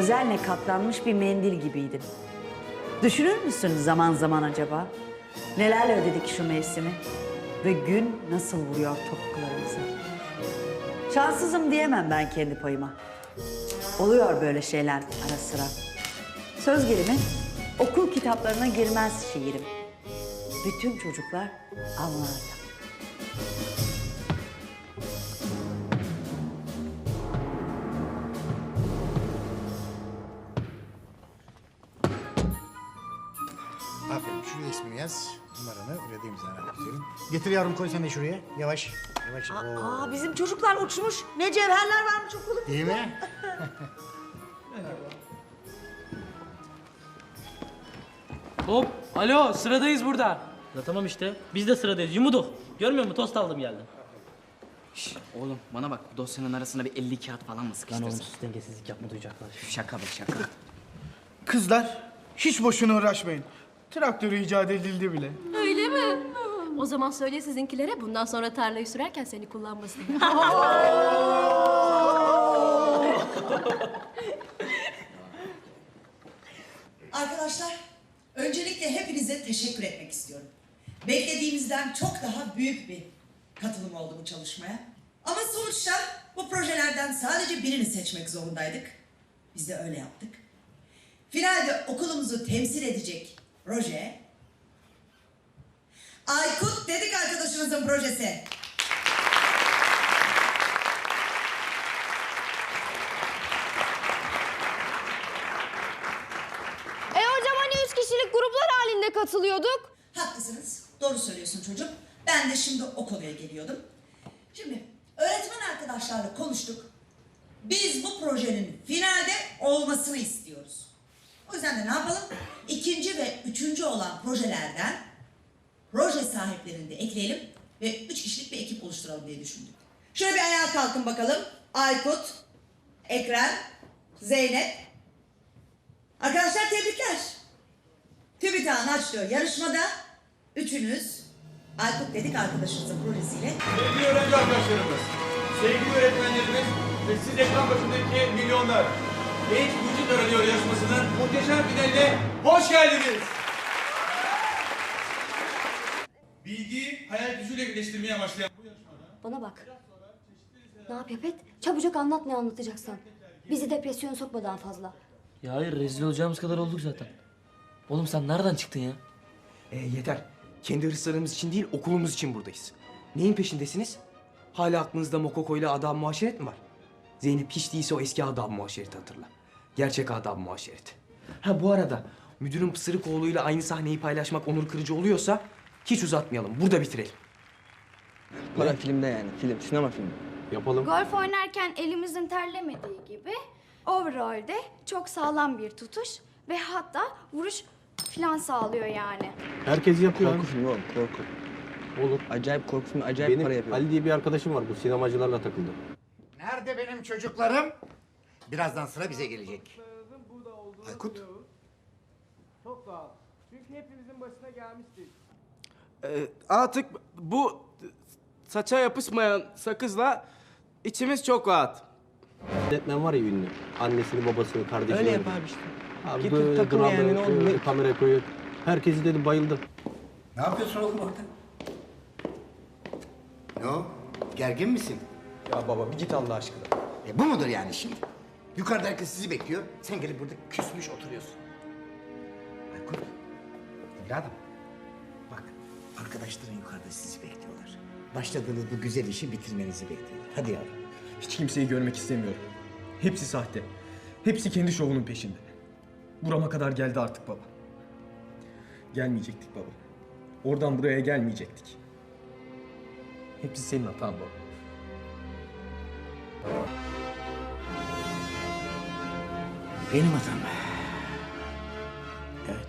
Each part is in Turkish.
özenle katlanmış bir mendil gibiydim. Düşünür müsün zaman zaman acaba? Nelerle ödedik şu mevsimi? Ve gün nasıl vuruyor topuklarımıza? Şanssızım diyemem ben kendi payıma. Oluyor böyle şeyler ara sıra. Söz gelimi okul kitaplarına girmez şiirim. Bütün çocuklar anlardı. Yaz. Numaranı da imzana atıyorum. Getir yavrum koy sen de şuraya. Yavaş. Yavaş. Oo. Aa bizim çocuklar uçmuş. Ne cevherler varmış okulun. Değil mi? Hop, alo sıradayız burada. Ya tamam işte, biz de sıradayız. Yumuduk. Görmüyor musun? Tost aldım geldim. Oğlum bana bak bu dosyanın arasına bir 50 kağıt falan mı Lan sıkıştırsın? oğlum sus dengesizlik yapma duyacaklar. Şaka be şaka. Kızlar hiç boşuna uğraşmayın. Traktör icat edildi bile. Öyle mi? O zaman söyle sizinkilere bundan sonra tarlayı sürerken seni kullanmasın. Arkadaşlar, öncelikle hepinize teşekkür etmek istiyorum. Beklediğimizden çok daha büyük bir katılım oldu bu çalışmaya. Ama sonuçta bu projelerden sadece birini seçmek zorundaydık. Biz de öyle yaptık. Finalde okulumuzu temsil edecek proje... Aykut Dedik arkadaşımızın projesi. E 100 kişilik gruplar halinde katılıyorduk. Haklısınız. Doğru söylüyorsun çocuğum. Ben de şimdi o konuya geliyordum. Şimdi öğretmen arkadaşlarla konuştuk. Biz bu projenin finalde olmasını istiyoruz. O yüzden de ne yapalım? İkinci ve üçüncü olan projelerden proje sahiplerini de ekleyelim ve üç kişilik bir ekip oluşturalım diye düşündük. Şöyle bir ayağa kalkın bakalım. Aykut, Ekrem, Zeynep. Arkadaşlar tebrikler. TÜBİTAK'ın açtığı yarışmada üçünüz Aykut Dedik arkadaşınızın projesiyle Sevgili öğrenci arkadaşlarımız, sevgili öğretmenlerimiz ve siz ekran başındaki milyonlar. Genç Vücut Aranıyor yarışmasının muhteşem finaline hoş geldiniz. Bilgi, hayal gücüyle birleştirmeye amaçlayan bu yarışmada Bana bak. Ne yap yap et? Çabucak anlat ne anlatacaksan. Bizi depresyona sokma daha fazla. Ya hayır, rezil olacağımız kadar olduk zaten. Oğlum sen nereden çıktın ya? E, yeter. Kendi hırslarımız için değil, okulumuz için buradayız. Neyin peşindesiniz? Hala aklınızda Mokoko ile adam muaşeret mi var? Zeynep hiç değilse o eski adam muaşereti hatırla. Gerçek adam muaşereti. Ha bu arada müdürün pısırık oğluyla aynı sahneyi paylaşmak onur kırıcı oluyorsa hiç uzatmayalım. Burada bitirelim. Para filmde yani. Film, sinema filmi. Yapalım. Golf oynarken elimizin terlemediği gibi overall'de çok sağlam bir tutuş ve hatta vuruş falan sağlıyor yani. Herkes yapıyor. Korku filmi oğlum, korku. Olur. Acayip korku filmi, acayip para yapıyor. Ali diye bir arkadaşım var. Bu sinemacılarla takıldı. Nerede benim çocuklarım? Birazdan sıra bize gelecek. Aykut. Ee, artık bu saça yapışmayan sakızla içimiz çok rahat. Öğretmen var ya ünlü. Annesini, babasını, kardeşini. Öyle yap öldürdü. abi işte. Abi Getir böyle takıl drama, yani, ne oldu, ne- kamera koyuyor. Herkesi dedim bayıldım. Ne yapıyorsun oğlum orada? Ne o? Gergin misin? Ya baba bir git Allah aşkına. E bu mudur yani şimdi? Yukarıda herkes sizi bekliyor. Sen gelip burada küsmüş oturuyorsun. Aykut, evladım. Bak, arkadaşların yukarıda sizi bekliyorlar. Başladığınız bu güzel işi bitirmenizi bekliyorlar. Hadi yavrum. Hiç kimseyi görmek istemiyorum. Hepsi sahte. Hepsi kendi şovunun peşinde. Burama kadar geldi artık baba. Gelmeyecektik baba. Oradan buraya gelmeyecektik. Hepsi senin hatan baba. Benim hatam. Evet.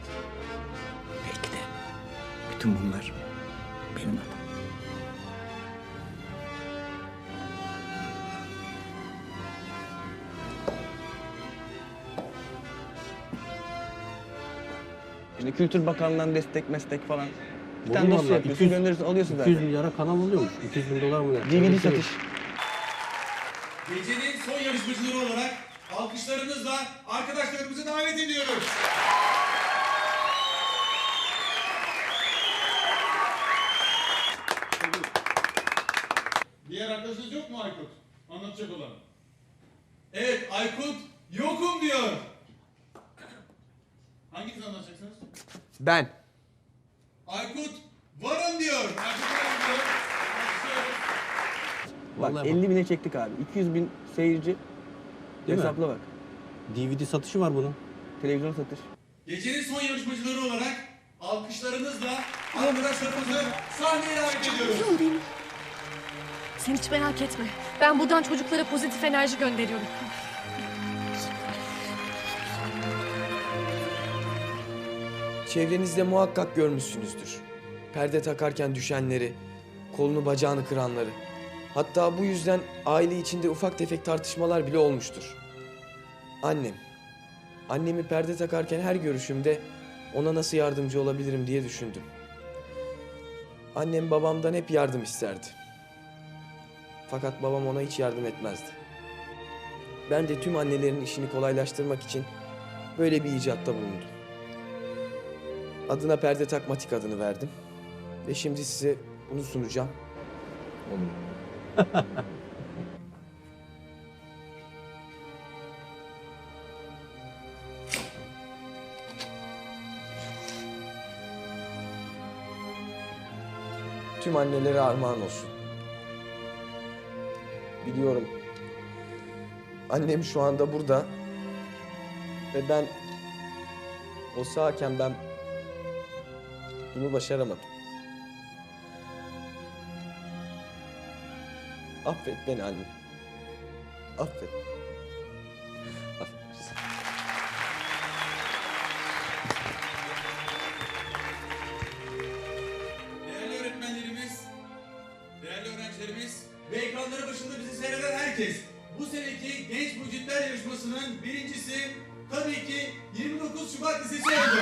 Belki de bütün bunlar benim hatam. İşte Kültür Bakanlığı'ndan destek meslek falan. Bir Olur tane dosya vallahi, yapıyorsun, 200 gönderiyorsun, alıyorsun zaten. 200 milyara kanal oluyormuş. 200 bin dolar mı? ne? DVD satış. Gecenin son yarışmacıları olarak alkışlarınızla arkadaşlarımızı davet ediyoruz. Diğer arkadaşınız yok mu Aykut? Anlatacak olan. Evet Aykut yokum diyor. Hanginiz anlatacaksınız? Ben. Aykut varım diyor. Aykut varım diyor. Bak 50 bine çektik abi. 200 bin seyirci. Değil mi? Hesapla bak. DVD satışı var bunun. Televizyon satış. Gecenin son yarışmacıları olarak alkışlarınızla arkadaşlarımızı sahneye davet ediyoruz. Sen hiç merak etme. Ben buradan çocuklara pozitif enerji gönderiyorum. Çevrenizde muhakkak görmüşsünüzdür. Perde takarken düşenleri, kolunu bacağını kıranları. Hatta bu yüzden aile içinde ufak tefek tartışmalar bile olmuştur. Annem. Annemi perde takarken her görüşümde ona nasıl yardımcı olabilirim diye düşündüm. Annem babamdan hep yardım isterdi. Fakat babam ona hiç yardım etmezdi. Ben de tüm annelerin işini kolaylaştırmak için böyle bir icatta bulundum. Adına perde takmatik adını verdim. Ve şimdi size bunu sunacağım. Tüm annelere armağan olsun. Biliyorum. Annem şu anda burada. Ve ben o sağken ben bunu başaramadım. Affet beni anne. Affet. Affet. Değerli öğretmenlerimiz, değerli öğrencilerimiz ve ekranları başında bizi seyreden herkes. Bu seneki Genç Mucitler Yarışması'nın birincisi tabii ki 29 Şubat Lisesi oldu.